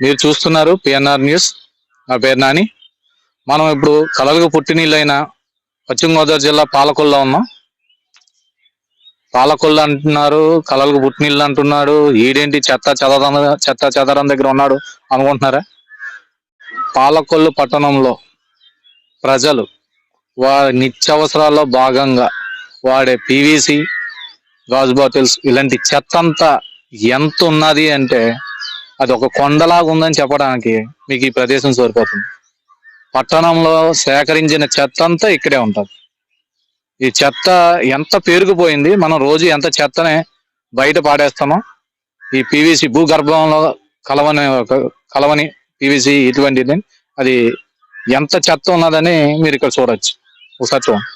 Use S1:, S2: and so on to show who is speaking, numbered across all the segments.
S1: మీరు చూస్తున్నారు PNR news నా పేరు నాని. మనం ఇప్పుడు కలలుగు పుట్టినీళ్ళైన పశ్చిమ గోదావరి జిల్లా పాలకొల్లో ఉన్నాం. పాలకొల్లు అంటున్నారు కలలుగు పుట్టినీళ్ళు అంటున్నాడు ఈడేంటి చెత్త చెదరం చెత్త చెదరం దగ్గర ఉన్నాడు అనుకుంటున్నారా? పాలకొల్లు పట్టణంలో ప్రజలు వారి నిత్యావసరాల్లో భాగంగా వాడే పీవీసీ గాజు బాటిల్స్ ఇలాంటి చెత్త అంతా ఎంత ఉన్నది అంటే అది ఒక కొండలాగా ఉందని చెప్పడానికి మీకు ఈ ప్రదేశం సరిపోతుంది. పట్టణంలో సేకరించిన చెత్త అంతా ఇక్కడే ఉంటుంది. ఈ చెత్త ఎంత పేరుకుపోయింది మనం రోజు ఎంత చెత్తనే బయట పాడేస్తామో ఈ పీవీసీ భూగర్భంలో కలవని కలవని పీవీసీ ఇటువంటిది అది ఎంత చెత్త ఉన్నదని మీరు ఇక్కడ చూడొచ్చు. ఒకసారి చూడండి.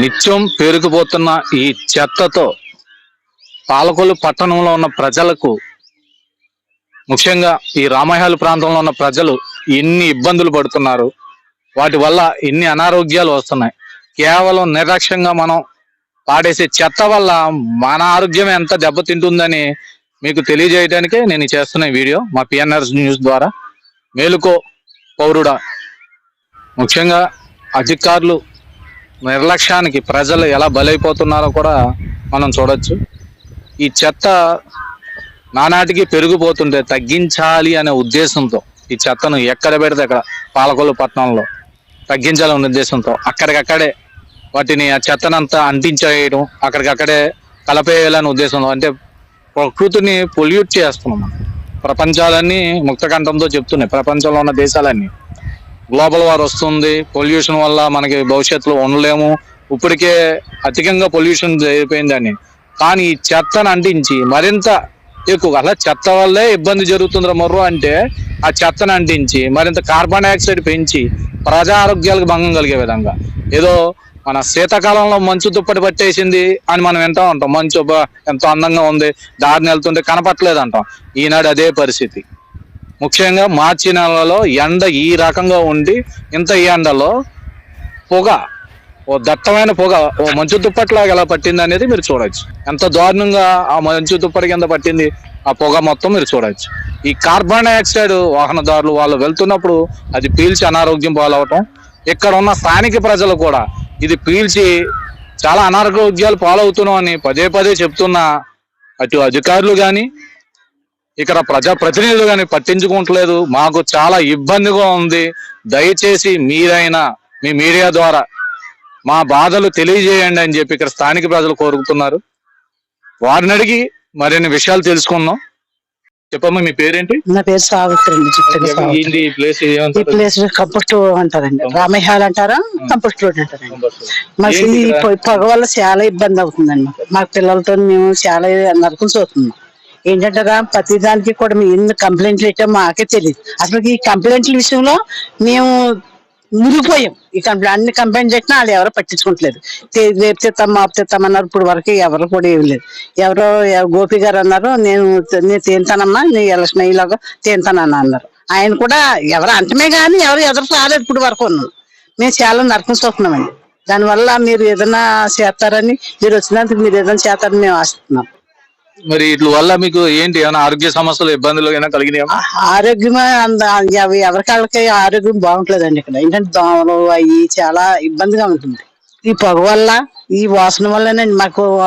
S1: నిత్యం పేరుకుపోతున్న ఈ చెత్తతో పాలకొల్లు పట్టణంలో ఉన్న ప్రజలకు ముఖ్యంగా ఈ రామహేలు ప్రాంతంలో ఉన్న ప్రజలు ఎన్ని ఇబ్బందులు పడుతున్నారు వాటి వల్ల ఎన్ని అనారోగ్యాలు వస్తున్నాయి. కేవలం నిర్లక్ష్యంగా మనం పాడేసే చెత్త వల్ల మన ఆరోగ్యం ఎంత దెబ్బతింటుందని మీకు తెలియజేయడానికే నేను చేస్తున్న వీడియో మా పిఎన్ఆర్ న్యూస్ ద్వారా. మేలుకో పౌరుడా. ముఖ్యంగా అధికారులు నిర్లక్ష్యానికి ప్రజలు ఎలా బలైపోతున్నారో కూడా మనం చూడొచ్చు. ఈ చెత్త నానాటికి పెరిగిపోతుంటే తగ్గించాలి అనే ఉద్దేశంతో ఈ చెత్తను ఎక్కడ పెడితే అక్కడ పాలకొల్లు పట్టణంలో తగ్గించాలనే ఉద్దేశంతో అక్కడికక్కడే వాటిని ఆ చెత్తనంతా అంటించేయడం అక్కడికక్కడే కలపేయాలనే ఉద్దేశంతో అంటే ప్రకృతిని పొల్యూట్ చేస్తున్నాం ప్రపంచాలన్నీ ముక్తకంఠంతో చెప్తున్నాయి. ప్రపంచంలో ఉన్న దేశాలన్నీ గ్లోబల్ వార్ వస్తుంది. పొల్యూషన్ వల్ల మనకి భవిష్యత్తులో ఉండలేము. ఇప్పటికే అధికంగా పొల్యూషన్ అయిపోయిందని కానీ ఈ చెత్తను అంటించి మరింత ఎక్కువ అలా చెత్త వల్లే ఇబ్బంది జరుగుతుంది మొర్రు అంటే ఆ చెత్తను అంటించి మరింత కార్బన్ డైఆక్సైడ్ పెంచి ప్రజా ఆరోగ్యాలకు భంగం కలిగే విధంగా. ఏదో మన శీతాకాలంలో మంచు దుప్పటి పట్టేసింది అని మనం వింటా ఉంటాం. మంచు ఎంతో అందంగా ఉంది. దారిని వెళ్తుంటే కనపట్లేదు అంటాం ఈనాడు అదే పరిస్థితి. ముఖ్యంగా మార్చి నెలలో ఎండ ఈ రకంగా ఉండి ఇంత ఈ ఎండలో పొగ ఓ దట్టమైన పొగ ఓ మంచు దుప్పట్లాగా ఎలా పట్టింది అనేది మీరు చూడొచ్చు. ఎంత దారుణంగా ఆ మంచు దుప్పటి కింద పట్టింది ఆ పొగ మొత్తం మీరు చూడొచ్చు. ఈ కార్బన్ డైఆక్సైడ్ వాహనదారులు వాళ్ళు వెళ్తున్నప్పుడు అది పీల్చి అనారోగ్యం పాలవటం ఇక్కడ ఉన్న స్థానిక ప్రజలు కూడా ఇది పీల్చి చాలా అనారోగ్యాలు పాలవుతున్నాం అని పదే పదే చెప్తున్న అటు అధికారులు కానీ ఇక్కడ ప్రజా ప్రతినిధులు కానీ పట్టించుకోవట్లేదు మాకు చాలా ఇబ్బందిగా ఉంది. దయచేసి మీరైనా మీ మీడియా ద్వారా మా బాధలు తెలియజేయండి అని చెప్పి ఇక్కడ స్థానిక ప్రజలు కోరుకుతున్నారు వారిని అడిగి మరిన్ని విషయాలు తెలుసుకుందాం. చెప్పమ్మా మీ పేరేంటి?
S2: నా పేరు సావిత్రి అండి
S1: ఈ ప్లేస్
S2: ఈ ప్లేస్ కంపోస్ట్ అంటారండి. రామేహాల్ అంటారా? కంపోస్ట్ రోడ్ అంటారండి. మాకు పొగ వల్ల చాలా ఇబ్బంది అవుతుందండి. మాకు మా పిల్లలతో మేము చాలా నరకం చూస్తున్నాం. ఏంటంటే రా, కూడా మేము ఎన్ని కంప్లైంట్లు ఇచ్చాం మాకే తెలియదు అసలు ఈ కంప్లైంట్ల విషయంలో మేము మురిగిపోయాం. ఈ కంప్లైంట్ అన్ని కంప్లైంట్ చేసినా వాళ్ళు ఎవరో పట్టించుకోవట్లేదు రేపు తెస్తాం మాపు తెస్తాం అన్నారు. ఇప్పుడు వరకు ఎవరు కూడా ఏమి లేదు. ఎవరో గోపి గారు అన్నారు నేను నేను తేంతానమ్మా నీ ఎలక్షన్ అయ్యేలాగా తేంతానన్నా అన్నారు. ఆయన కూడా ఎవరు అంటమే కానీ ఎవరు ఎదురు రాలేదు ఇప్పుడు వరకు ఉన్నాం మేము చాలా నరకం చూస్తున్నామండి దానివల్ల మీరు ఏదైనా చేస్తారని మీరు వచ్చినందుకు మీరు ఏదైనా చేస్తారని మేము ఆశిస్తున్నాం.
S1: మరి వీటి వల్ల మీకు ఏంటి? ఏమైనా ఆరోగ్య సమస్యలు ఇబ్బందులు ఏమైనా కలిగినాయా?
S2: ఆ- అవి ఎవరికాళ్ళకి ఆరోగ్యం బాగుంటలేదండి ఇక్కడ. ఏంటంటే దోమలు అవి చాలా ఇబ్బందిగా ఉంటుంది ఈ పొగ వల్ల ఈ వాసన వల్లనండి మాకు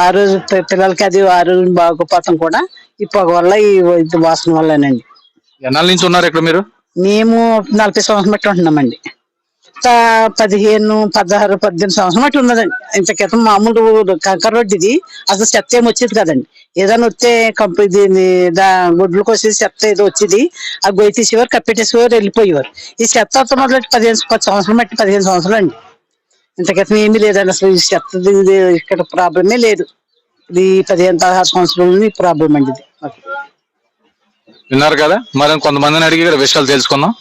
S2: ఆరోగ్య పి- పిల్లలకి అది ఆరోగ్యం బాగోపోతాం కూడా ఈ పొగ వల్ల ఈ వాసన వల్లనండి.
S1: ఎన్నాళ్ళ నుంచి ఉన్నారు ఇక్కడ మీరు?
S2: మేము నలభై సంవత్సరం బట్టి ఉంటున్నామండి. పదిహేను పదహారు పద్దెనిమిది సంవత్సరం అట్లా ఉన్నదండి. ఇంత క్రితం మామూలు కంకర రోడ్డు ఇది. అసలు చెత్త ఏమి వచ్చేది కదండి. ఏదైనా వస్తే కంపెనీ దా గుడ్లు కోసి చెత్త ఏదో వచ్చేది. ఆ గొయ్యి తీసేవారు కప్పెట్టేసేవారు వెళ్ళిపోయేవారు. ఈ చెత్త మొదలు పదిహేను పది సంవత్సరం బట్టి పదిహేను సంవత్సరాలు అండి. ఇంత క్రితం ఏమీ లేదండి. అసలు ఈ చెత్త ఇక్కడ ప్రాబ్లమే లేదు. ఇది పదిహేను పదహారు సంవత్సరాల ప్రాబ్లం అండి ఇది. మాకు.
S1: విన్నారు కదా? మరి కొంతమందిని అడిగి ఇక్కడ విషయాలు తెలుసుకుందాం.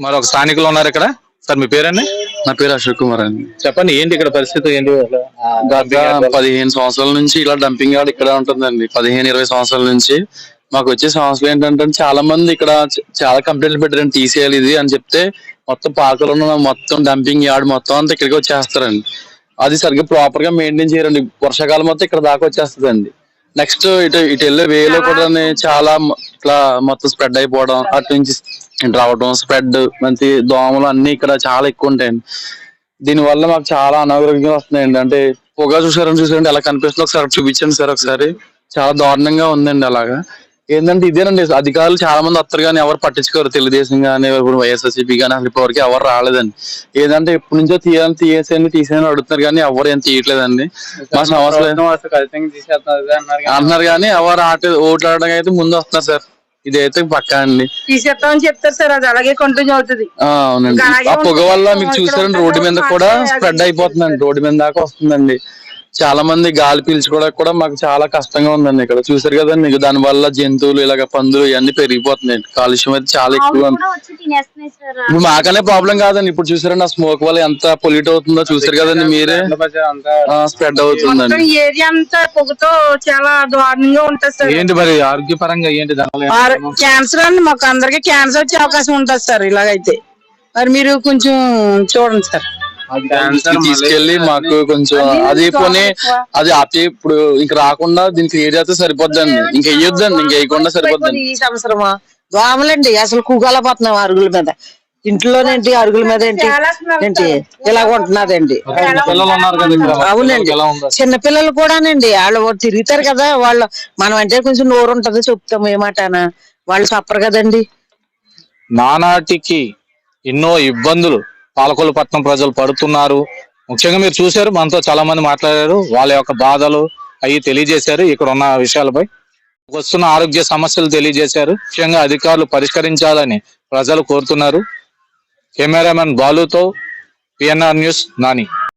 S1: మరి ఒక స్థానికులు ఉన్నారు ఇక్కడ. సార్ మీ పేరండి?
S3: నా పేరు అశోక్ కుమార్ అండి.
S1: చెప్పండి ఏంటి ఇక్కడ పరిస్థితి? ఏంటి
S3: దాదాపు పదిహేను సంవత్సరాల నుంచి ఇలా డంపింగ్ యార్డ్ ఇక్కడ ఉంటుందండి. పదిహేను ఇరవై సంవత్సరాల నుంచి. మాకు వచ్చే సమస్యలు ఏంటంటే చాలా మంది ఇక్కడ చాలా కంప్లైంట్లు పెట్టారండి తీసేయాలి ఇది అని చెప్తే మొత్తం పాకలో ఉన్న మొత్తం డంపింగ్ యార్డ్ మొత్తం అంతా ఇక్కడికి వచ్చేస్తారండి. అది సరిగ్గా ప్రాపర్గా మెయింటైన్ చేయరండి. వర్షాకాలం మొత్తం ఇక్కడ దాకా వచ్చేస్తుందండి. నెక్స్ట్ ఇటు ఇటు వెళ్ళే వేలో కూడా చాలా ఇట్లా మొత్తం స్ప్రెడ్ అయిపోవడం అటు నుంచి రావడం స్ప్రెడ్ మంచి దోమలు అన్ని ఇక్కడ చాలా ఎక్కువ ఉంటాయండి. దీని వల్ల మాకు చాలా అనారోగ్యం వస్తున్నాయండి. అంటే పొగ చూసారని చూసారంటే ఎలా కనిపిస్తుంది ఒకసారి చూపించండి సార్ ఒకసారి. చాలా దారుణంగా ఉందండి అలాగా. ఏంటంటే ఇదేనండి అధికారులు చాలా మంది వస్తారు కానీ ఎవరు పట్టించుకోరు. తెలుగుదేశం కానీ ఇప్పుడు వైఎస్ఆర్సీపీ కానీ అసలు ఇప్పటివరకు ఎవరు రాలేదండి. ఏదంటే ఎప్పటి నుంచో తీయాలని తీసేయండి తీసేయని అడుగుతున్నారు కానీ ఎవరు ఏం తీయట్లేదండి. మా సమస్యలు అంటున్నారు కానీ ఎవరు ఆట ఓట్లు ఆడడానికి అయితే ముందు వస్తున్నారు సార్. ఇదైతే పక్కా అండి
S4: తీసేస్తామని చెప్తారు సార్ అది అలాగే కంటిన్యూ అవుతుంది
S3: అవునండి ఆ పొగ వల్ల. మీకు
S4: ఇక్కడ
S3: చూసారండి. రోడ్డు మీద కూడా స్ప్రెడ్ అయిపోతుందండి రోడ్డు మీద దాకా వస్తుందండి చాలా మంది గాలి పీల్చుకోవడానికి కూడా మాకు చాలా కష్టంగా ఉందండి ఇక్కడ. చూసారు కదండి దాని వల్ల జంతువులు ఇలాగ పందులు ఇవన్నీ పెరిగిపోతున్నాయి. కాలుష్యం అయితే చాలా ఎక్కువ ఉంది. మాకనే ప్రాబ్లం కాదండి. ఇప్పుడు చూసారండి ఆ స్మోక్ వల్ల ఎంత పొల్యూట్ అవుతుందో చూసారు కదండి మీరే? స్ప్రెడ్
S4: మొత్తం
S3: అవుతుందండి.
S4: ఏరియా అంతా పొగతో చాలా దారుణంగా ఉంటది సార్.
S1: ఏంటి మరి ఆరోగ్యపరంగా ఏంటి
S4: క్యాన్సర్ అండి మాకు అందరికి క్యాన్సర్ వచ్చే అవకాశం ఉంటుంది సార్ ఇలాగైతే. మరి మీరు కొంచెం చూడండి సార్.
S3: తీసుకెళ్ళి మాకు కొంచెం అది పోనీ అది ఆపి ఇప్పుడు ఇంక రాకుండా దీనికి ఏరియా అయితే సరిపోద్దండి. ఇంకా వేయొద్దండి ఇంకా వేయకుండా సరిపోద్దండి.
S2: ఈ సంవత్సరమా? దోమలండి అసలు కూగలపోతున్నాం అరుగుల మీద. ఇంట్లోనేంటి అరుగుల మీద ఏంటి? ఏంటి? ఇలా ఉంటున్నదండి అవునండి. చిన్న పిల్లలు కూడానండి వాళ్ళు తిరుగుతారు కదా వాళ్ళు మనం అంటే కొంచెం నోరు ఉంటది చెప్తాం ఏమాటనా వాళ్ళు చెప్పరు కదండి.
S1: నానాటికి ఎన్నో ఇబ్బందులు. పాలకొల్లుపట్నం ప్రజలు పడుతున్నారు. ముఖ్యంగా మీరు చూశారు మనతో చాలా మంది మాట్లాడారు. వాళ్ళ యొక్క బాధలు అవి తెలియజేశారు. ఇక్కడ ఉన్న విషయాలపై వస్తున్న ఆరోగ్య సమస్యలు తెలియజేశారు. ముఖ్యంగా అధికారులు పరిష్కరించాలని ప్రజలు కోరుతున్నారు. కెమెరామెన్ బాలుతో పిఎన్ఆర్ న్యూస్ నాని.